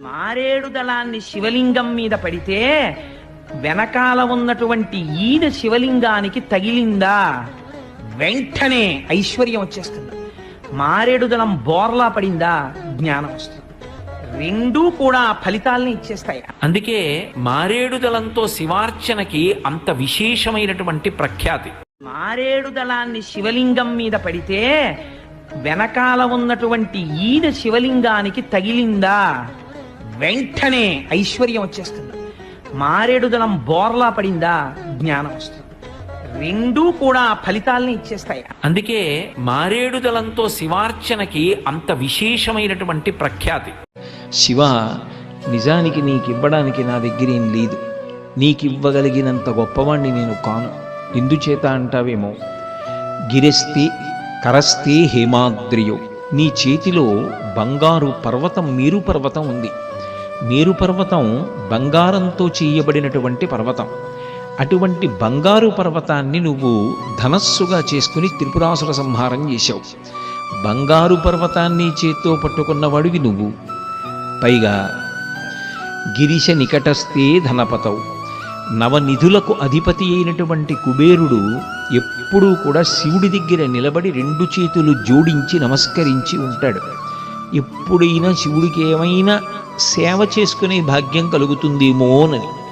మారేడు దళాన్ని శివలింగం మీద పడితే వెనకాల ఉన్నటువంటి ఈన శివలింగానికి తగిలిందా? వెంటనే ఐశ్వర్యం వచ్చేస్తుంది. మారేడు దళం బోర్లా పడిందా? జ్ఞానం వస్తుంది. రెండూ కూడా ఫలితాలని ఇచ్చేస్తాయి. అందుకే మారేడు దళంతో శివార్చనకి అంత విశేషమైనటువంటి ప్రఖ్యాతి. మారేడు దళాన్ని శివలింగం మీద పడితే వెనకాల ఉన్నటువంటి ఈన శివలింగానికి తగిలిందా? వెంటనే ఐశ్వర్యం వచ్చేస్తుంది. మారేడు దళం బోర్లా పడిందా? జ్ఞానం వస్తుంది. రెండూ కూడా ఫలితాలని ఇచ్చేస్తాయి. అందుకే మారేడు దళంతో శివార్చనకి అంత విశేషమైనటువంటి ప్రఖ్యాతి. శివ నిజానికి నీకివ్వడానికి నా దగ్గరేం లేదు. నీకివ్వగలిగినంత గొప్పవాణ్ణి నేను కాను. ఎందుచేత అంటావేమో? గిరస్తి కరస్తే హేమాద్రియో. నీ చేతిలో బంగారు పర్వతం మేరు పర్వతం ఉంది. మేరు పర్వతం బంగారంతో చేయబడినటువంటి పర్వతం. అటువంటి బంగారు పర్వతాన్ని నువ్వు ధనస్సుగా చేసుకుని త్రిపురాసుర సంహారం చేశావు. బంగారు పర్వతాన్ని చేత్తో పట్టుకున్నవాడివి నువ్వు. పైగా గిరిశ నికటస్థే ధనపతవు. నవనిధులకు అధిపతి అయినటువంటి కుబేరుడు ఎప్పుడూ కూడా శివుడి దగ్గర నిలబడి రెండు చేతులు జోడించి నమస్కరించి ఉంటాడు. ఎప్పుడైనా శివుడికి ఏమైనా సేవ చేసుకునే భాగ్యం కలుగుతుందేమోనని.